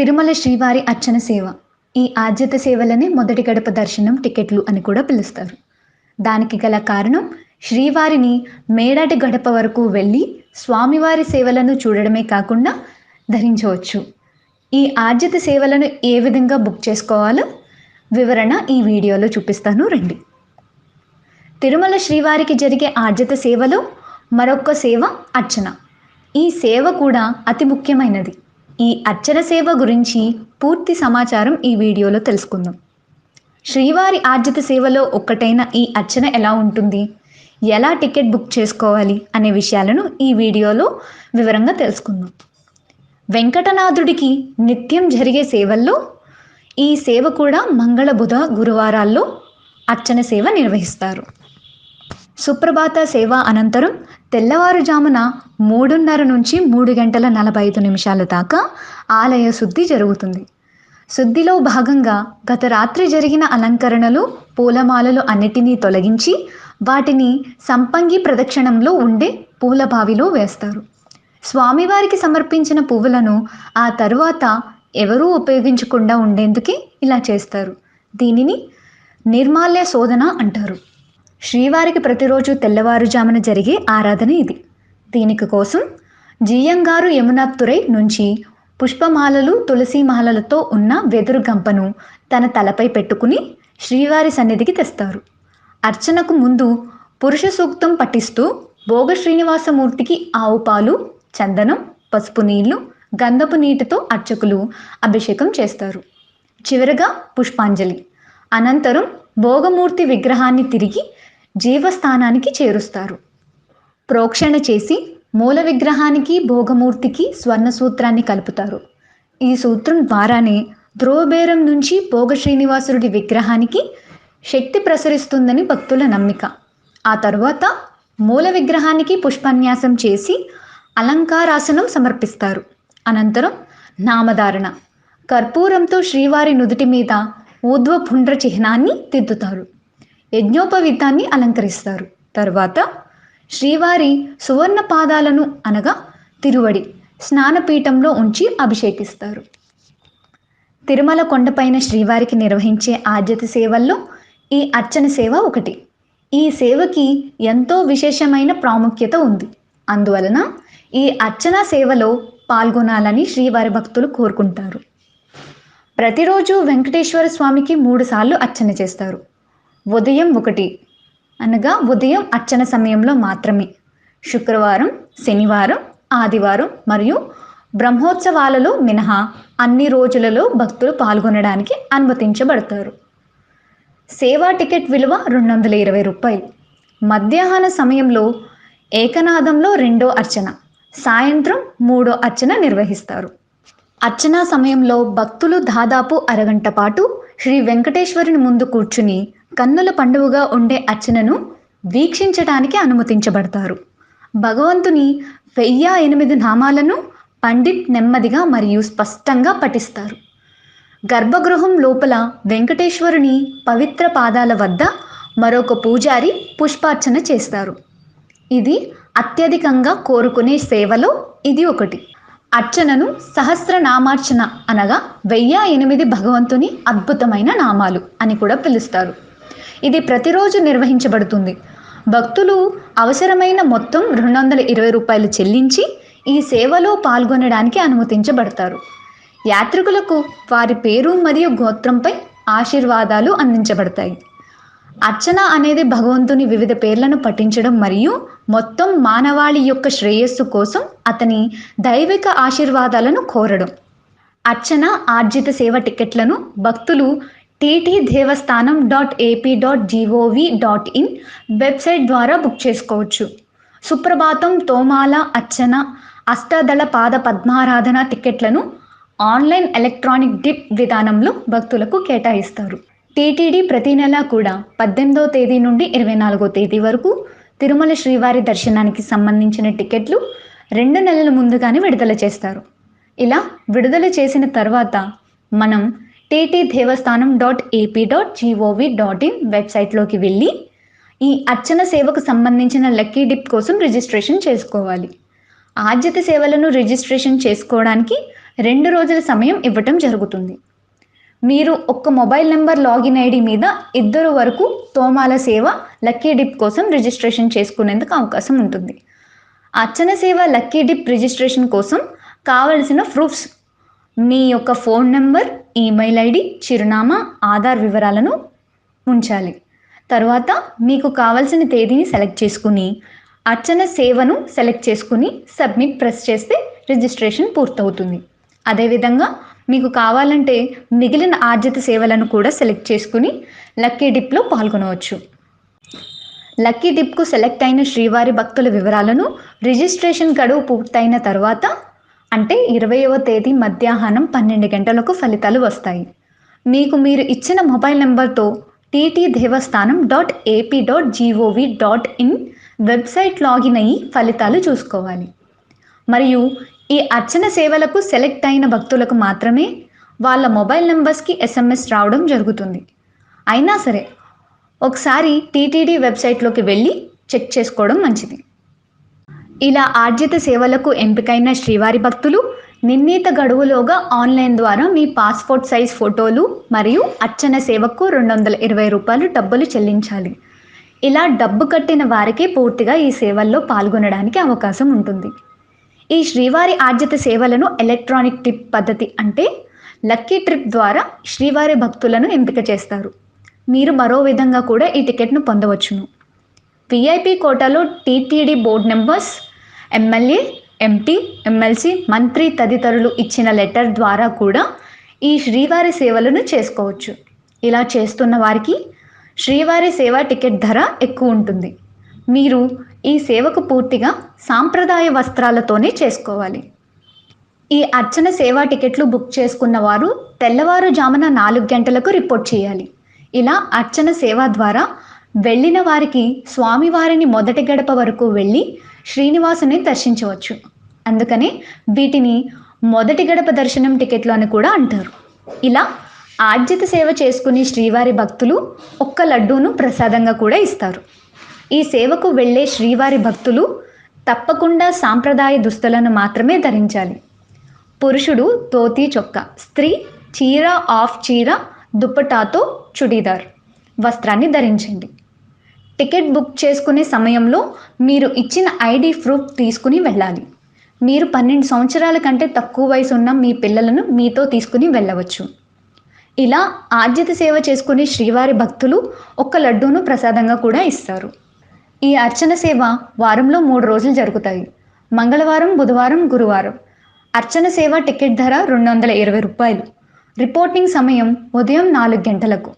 తిరుమల శ్రీవారి అర్చన సేవ. ఈ ఆద్యత సేవలనే మొదటి గడప దర్శనం టికెట్లు అని కూడా పిలుస్తారు. దానికి గల కారణం శ్రీవారిని మేడాటి గడప వరకు వెళ్ళి స్వామివారి సేవలను చూడడమే కాకుండా ధరించవచ్చు. ఈ ఆద్యత సేవలను ఏ విధంగా బుక్ చేసుకోవాలో వివరణ ఈ వీడియోలో చూపిస్తాను. రండి. తిరుమల శ్రీవారికి జరిగే ఆర్జిత సేవలో మరొక సేవ అర్చన. ఈ సేవ కూడా అతి ముఖ్యమైనది. ఈ అర్చన సేవ గురించి పూర్తి సమాచారం ఈ వీడియోలో తెలుసుకుందాం. శ్రీవారి ఆర్జిత సేవలో ఒక్కటైన ఈ అర్చన ఎలా ఉంటుంది? ఎలా టికెట్ బుక్ చేసుకోవాలి? అనే విషయాలను ఈ వీడియోలో వివరంగా తెలుసుకుందాం. వెంకటనాథుడికి నిత్యం జరిగే సేవల్లో ఈ సేవ కూడా మంగళ బుధ గురువారాల్లో అర్చన సేవ నిర్వహిస్తారు. సుప్రభాత సేవ అనంతరం తెల్లవారుజామున మూడున్నర నుంచి మూడు గంటల నలభై ఐదు నిమిషాల దాకా ఆలయ శుద్ధి జరుగుతుంది. శుద్ధిలో భాగంగా గత రాత్రి జరిగిన అలంకరణలు పూలమాలలు అన్నిటినీ తొలగించి వాటిని సంపంగి ప్రదక్షిణంలో ఉండే పూల బావిలో వేస్తారు. స్వామివారికి సమర్పించిన పువ్వులను ఆ తరువాత ఎవరూ ఉపయోగించకుండా ఉండేందుకే ఇలా చేస్తారు. దీనిని నిర్మాల్య శోధన అంటారు. శ్రీవారికి ప్రతిరోజు తెల్లవారుజామున జరిగే ఆరాధన ఇది. దీనికి కోసం జియ్యంగారు యమునాప్తురై నుంచి పుష్పమాలలు తులసి మాలలతో ఉన్న వెదురు గంపను తన తలపై పెట్టుకుని శ్రీవారి సన్నిధికి తెస్తారు. అర్చనకు ముందు పురుష సూక్తం పఠిస్తూ భోగ శ్రీనివాసమూర్తికి ఆవు పాలు చందనం పసుపు నీళ్ళు గంధపు నీటితో అర్చకులు అభిషేకం చేస్తారు. చివరగా పుష్పాంజలి. అనంతరం భోగమూర్తి విగ్రహాన్ని తిరిగి జీవస్థానానికి చేరుస్తారు. ప్రోక్షణ చేసి మూల విగ్రహానికి భోగమూర్తికి స్వర్ణ సూత్రాన్ని కలుపుతారు. ఈ సూత్రం ద్వారానే ధ్రువబేరం నుంచి భోగ శ్రీనివాసుడి విగ్రహానికి శక్తి ప్రసరిస్తుందని భక్తుల నమ్మిక. ఆ తరువాత మూల విగ్రహానికి పుష్పన్యాసం చేసి అలంకారాసనం సమర్పిస్తారు. అనంతరం నామధారణ. కర్పూరంతో శ్రీవారి నుదుటి మీద ఊర్ధ్వపుండ్ర చిహ్నాన్ని దిద్దుతారు యజ్ఞోపవీతాన్ని అలంకరిస్తారు. తర్వాత శ్రీవారి సువర్ణ పాదాలను అనగా తిరువడి స్నానపీఠంలో ఉంచి అభిషేకిస్తారు. తిరుమల కొండపైన శ్రీవారికి నిర్వహించే ఆద్యత సేవల్లో ఈ అర్చన సేవ ఒకటి. ఈ సేవకి ఎంతో విశేషమైన ప్రాముఖ్యత ఉంది. అందువలన ఈ అర్చన సేవలో పాల్గొనాలని శ్రీవారి భక్తులు కోరుకుంటారు. ప్రతిరోజు వెంకటేశ్వర స్వామికి మూడు సార్లు అర్చన చేస్తారు. ఉదయం ఒకటి అనగా ఉదయం అర్చన సమయంలో మాత్రమే. శుక్రవారం శనివారం ఆదివారం మరియు బ్రహ్మోత్సవాలలో మినహా అన్ని రోజులలో భక్తులు పాల్గొనడానికి అనుమతించబడతారు. సేవా టికెట్ విలువ రెండు వందల ఇరవై రూపాయలు. మధ్యాహ్న సమయంలో ఏకనాదంలో రెండో అర్చన సాయంత్రం మూడో అర్చన నిర్వహిస్తారు. అర్చనా సమయంలో భక్తులు దాదాపు అరగంట పాటు శ్రీ వెంకటేశ్వరుని ముందు కూర్చుని కన్నుల పండుగగా ఉండే అర్చనను వీక్షించడానికి అనుమతించబడతారు. భగవంతుని వెయ్యి ఎనిమిది నామాలను పండిట్ నెమ్మదిగా మరియు స్పష్టంగా పఠిస్తారు. గర్భగృహం లోపల వెంకటేశ్వరుని పవిత్ర పాదాల వద్ద మరొక పూజారి పుష్పార్చన చేస్తారు. ఇది అత్యధికంగా కోరుకునే సేవలో ఇది ఒకటి. అర్చనను సహస్రనామార్చన అనగా వెయ్యి ఎనిమిది భగవంతుని అద్భుతమైన నామాలు అని కూడా పిలుస్తారు. ఇది ప్రతిరోజు నిర్వహించబడుతుంది. భక్తులు అవసరమైన మొత్తం రెండు వందల ఇరవై రూపాయలు చెల్లించి ఈ సేవలో పాల్గొనడానికి అనుమతించబడతారు. యాత్రికులకు వారి పేరు మరియు గోత్రంపై ఆశీర్వాదాలు అందించబడతాయి. అర్చన అనేది భగవంతుని వివిధ పేర్లను పఠించడం మరియు మొత్తం మానవాళి యొక్క శ్రేయస్సు కోసం అతని దైవిక ఆశీర్వాదాలను కోరడం. అర్చన ఆర్జిత సేవ టికెట్లను భక్తులు TT Devasthanam dot AP dot gov dot in website ద్వారా బుక్ చేసుకోవచ్చు. సుప్రభాతం తోమాల అర్చన అష్టదళ పాద పద్మారాధన టికెట్లను ఆన్లైన్ ఎలక్ట్రానిక్ డిప్ విధానంలో భక్తులకు కేటాయిస్తారు. టీటీడీ ప్రతి నెల కూడా పద్దెనిమిదో తేదీ నుండి ఇరవై నాలుగో తేదీ వరకు తిరుమల శ్రీవారి దర్శనానికి సంబంధించిన టికెట్లు రెండు నెలల ముందుగానే విడుదల చేస్తారు. ఇలా విడుదల చేసిన తర్వాత మనం TT Devasthanam dot AP dot gov dot in వెబ్సైట్లోకి వెళ్ళి ఈ అర్చన సేవకు సంబంధించిన లక్కీ డిప్ కోసం రిజిస్ట్రేషన్ చేసుకోవాలి. ఆద్యత సేవలను రిజిస్ట్రేషన్ చేసుకోవడానికి రెండు రోజుల సమయం ఇవ్వటం జరుగుతుంది. మీరు ఒక్క మొబైల్ నెంబర్ లాగిన్ ఐడి మీద ఇద్దరు వరకు తోమాల సేవ లక్కీ డిప్ కోసం రిజిస్ట్రేషన్ చేసుకునేందుకు అవకాశం ఉంటుంది. అర్చన సేవ లక్కీ డిప్ రిజిస్ట్రేషన్ కోసం కావలసిన ప్రూఫ్స్ మీ యొక్క ఫోన్ నెంబర్ ఈమెయిల్ ఐడి చిరునామా ఆధార్ వివరాలను ఉంచాలి. తర్వాత మీకు కావాల్సిన తేదీని సెలెక్ట్ చేసుకుని అర్చన సేవను సెలెక్ట్ చేసుకుని సబ్మిట్ ప్రెస్ చేస్తే రిజిస్ట్రేషన్ పూర్తవుతుంది. అదేవిధంగా మీకు కావాలంటే మిగిలిన ఆర్జిత సేవలను కూడా సెలెక్ట్ చేసుకుని లక్కీ డిప్లో పాల్గొనవచ్చు. లక్కీ డిప్కు సెలెక్ట్ అయిన శ్రీవారి భక్తుల వివరాలను రిజిస్ట్రేషన్ గడువు పూర్తయిన తర్వాత అంటే ఇరవైవ తేదీ మధ్యాహ్నం పన్నెండు గంటలకు ఫలితాలు వస్తాయి. మీకు మీరు ఇచ్చిన మొబైల్ నెంబర్తో TT Devasthanam dot AP dot gov dot in website login అయ్యి ఫలితాలు చూసుకోవాలి. మరియు ఈ అర్చన సేవలకు సెలెక్ట్ అయిన భక్తులకు మాత్రమే వాళ్ళ మొబైల్ నెంబర్స్కి ఎస్ఎంఎస్ రావడం జరుగుతుంది. అయినా సరే ఒకసారి టీటీడీ వెబ్సైట్లోకి వెళ్ళి చెక్ చేసుకోవడం మంచిది. ఇలా ఆర్జిత సేవలకు ఎంపికైన శ్రీవారి భక్తులు నిర్ణీత గడువులోగా ఆన్లైన్ ద్వారా మీ పాస్పోర్ట్ సైజ్ ఫోటోలు మరియు అర్చన సేవకు రెండు వందల ఇరవై రూపాయలు డబ్బులు చెల్లించాలి. ఇలా డబ్బు కట్టిన వారికి పూర్తిగా ఈ సేవల్లో పాల్గొనడానికి అవకాశం ఉంటుంది. ఈ శ్రీవారి ఆర్జిత సేవలను ఎలక్ట్రానిక్ ట్రిప్ పద్ధతి అంటే లక్కీ ట్రిప్ ద్వారా శ్రీవారి భక్తులను ఎంపిక చేస్తారు. మీరు మరో విధంగా కూడా ఈ టికెట్ను పొందవచ్చును. విఐపి కోటాలో TTD board members MLA MP MLC మంత్రి తదితరులు ఇచ్చిన లెటర్ ద్వారా కూడా ఈ శ్రీవారి సేవలను చేసుకోవచ్చు. ఇలా చేస్తున్న వారికి శ్రీవారి సేవ టికెట్ ధర ఎక్కువ ఉంటుంది. మీరు ఈ సేవకు పూర్తిగా సాంప్రదాయ వస్త్రాలతోనే చేసుకోవాలి. ఈ అర్చన సేవా టికెట్లు బుక్ చేసుకున్న వారు తెల్లవారుజామున నాలుగు గంటలకు రిపోర్ట్ చేయాలి. ఇలా అర్చన సేవ ద్వారా వెళ్ళిన వారికి స్వామివారిని మొదటి గడప వరకు వెళ్ళి శ్రీనివాసుని దర్శించవచ్చు. అందుకనే వీటిని మొదటి గడప దర్శనం టికెట్లు అని కూడా అంటారు. ఇలా ఆర్జిత సేవ చేసుకుని శ్రీవారి భక్తులు ఒక్క లడ్డూను ప్రసాదంగా కూడా ఇస్తారు. ఈ సేవకు వెళ్ళే శ్రీవారి భక్తులు తప్పకుండా సాంప్రదాయ దుస్తులను మాత్రమే ధరించాలి. పురుషుడు ధోతి చొక్కా స్త్రీ చీర ఆఫ్ చీర దుప్పటాతో చుడీదార్ వస్త్రాన్ని ధరించండి. టికెట్ బుక్ చేసుకునే సమయంలో మీరు ఇచ్చిన ఐడి ప్రూఫ్ తీసుకుని వెళ్ళాలి. మీరు పన్నెండు సంవత్సరాల కంటే తక్కువ వయసు ఉన్న మీ పిల్లలను మీతో తీసుకుని వెళ్ళవచ్చు. ఇలా ఆద్యత సేవ చేసుకునే శ్రీవారి భక్తులు ఒక్క లడ్డూను ప్రసాదంగా కూడా ఇస్తారు. ఈ అర్చన సేవ వారంలో మూడు రోజులు జరుగుతాయి. మంగళవారం బుధవారం గురువారం. అర్చన సేవ టికెట్ ధర రెండు వందల ఇరవై రూపాయలు. రిపోర్టింగ్ సమయం ఉదయం నాలుగు గంటలకు.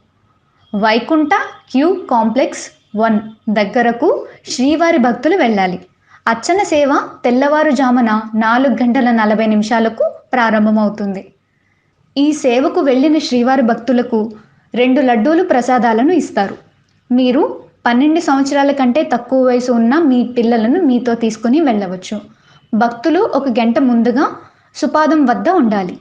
Vaikuntha queue complex one. దగ్గరకు శ్రీవారి భక్తులు వెళ్ళాలి. అర్చన సేవ తెల్లవారుజామున నాలుగు గంటల నలభై నిమిషాలకు ప్రారంభమవుతుంది. ఈ సేవకు వెళ్ళిన శ్రీవారి భక్తులకు రెండు లడ్డూలు ప్రసాదాలను ఇస్తారు. మీరు పన్నెండు సంవత్సరాల కంటే తక్కువ వయసు ఉన్న మీ పిల్లలను మీతో తీసుకుని వెళ్ళవచ్చు. భక్తులు ఒక గంట ముందుగా సుపాదం వద్ద ఉండాలి.